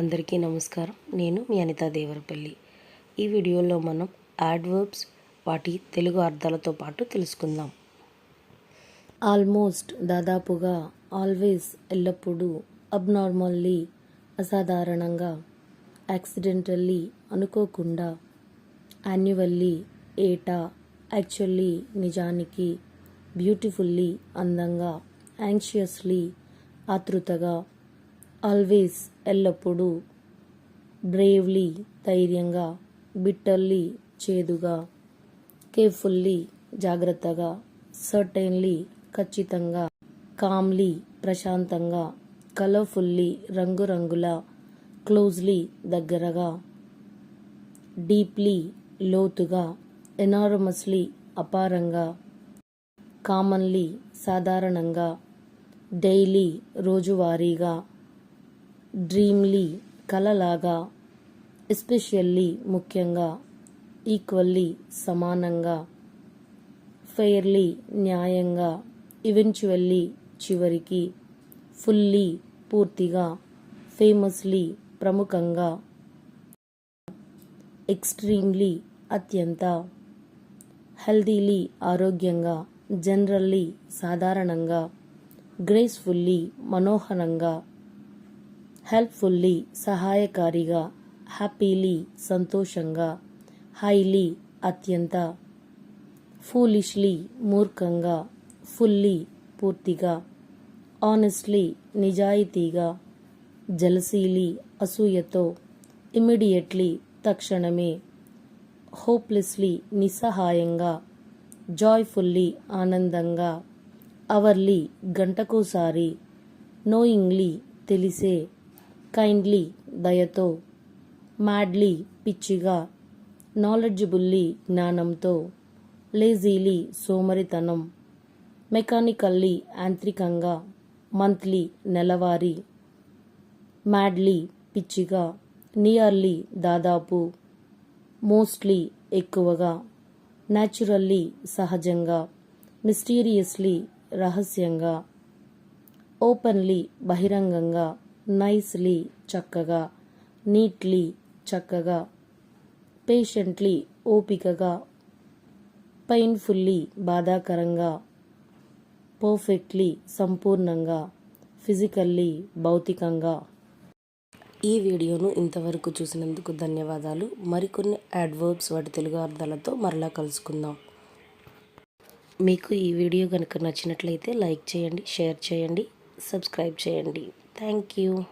అందరికీ నమస్కారం. నేను మీ అనితా దేవరపల్లి. ఈ వీడియోలో మనం యాడ్వర్బ్స్ వాటి తెలుగు అర్థాలతో పాటు తెలుసుకుందాం. ఆల్మోస్ట్ దాదాపుగా ఆల్వేస్ ఎల్లప్పుడూ అబ్నార్మల్లీ అసాధారణంగా యాక్సిడెంటల్లీ అనుకోకుండా యాన్యువల్లీ ఏటా యాక్చువల్లీ నిజానికి బ్యూటిఫుల్లీ అందంగా యాంగ్షియస్లీ ఆతృతగా ఆల్వేస్ ఎల్లప్పుడూ బ్రేవ్లీ ధైర్యంగా బిట్టర్లీ చేదుగా కేర్ఫుల్లీ జాగ్రత్తగా సర్టైన్లీ ఖచ్చితంగా కామ్లీ ప్రశాంతంగా కలర్ఫుల్లీ రంగురంగుల క్లోజ్లీ దగ్గరగా డీప్లీ లోతుగా ఎనారమస్లీ అపారంగా కామన్లీ సాధారణంగా డైలీ రోజువారీగా డ్రీమ్లీ కలలాగా ఎస్పెషల్లీ ముఖ్యంగా ఈక్వల్లీ సమానంగా ఫెయిర్లీ న్యాయంగా ఈవెన్చువల్లీ చివరికి ఫుల్లీ పూర్తిగా ఫేమస్లీ ప్రముఖంగా ఎక్స్ట్రీమ్లీ అత్యంత హెల్దీలీ ఆరోగ్యంగా జనరల్లీ సాధారణంగా గ్రేస్ఫుల్లీ మనోహరంగా హెల్ప్ఫుల్లీ సహాయకారిగా హ్యాపీలీ సంతోషంగా హైలీ అత్యంత ఫూలిష్లీ మూర్ఖంగా ఫుల్లీ పూర్తిగా ఆనెస్ట్లీ నిజాయితీగా జలసీలీ అసూయతో ఇమ్మీడియట్లీ తక్షణమే హోప్లెస్లీ నిస్సహాయంగా జాయ్ఫుల్లీ ఆనందంగా అవర్లీ గంటకోసారి నోయింగ్లీ తెలిసే కైండ్లీ దయతో మ్యాడ్లీ పిచ్చిగా నాలెడ్జిబుల్లీ జ్ఞానంతో లేజీలీ సోమరితనం మెకానికల్లీ యాంత్రికంగా మంత్లీ నెలవారీ మ్యాడ్లీ పిచ్చిగా నియర్లీ దాదాపు మోస్ట్లీ ఎక్కువగా న్యాచురల్లీ సహజంగా మిస్టీరియస్లీ రహస్యంగా ఓపెన్లీ బహిరంగంగా నైస్లీ చక్కగా. నీట్లీ చక్కగా. పేషెంట్లీ ఓపికగా. పెయిన్ఫుల్లీ బాధాకరంగా. పర్ఫెక్ట్లీ సంపూర్ణంగా. ఫిజికల్లీ భౌతికంగా. ఈ వీడియోను ఇంతవరకు చూసినందుకు ధన్యవాదాలు. మరికొన్ని యాడ్వర్బ్స్ వాటి తెలుగు అర్థాలతో మరలా కలుసుకుందాం. మీకు ఈ వీడియో కనుక నచ్చినట్లయితే లైక్ చేయండి షేర్ చేయండి సబ్స్క్రైబ్ చేయండి. Thank you.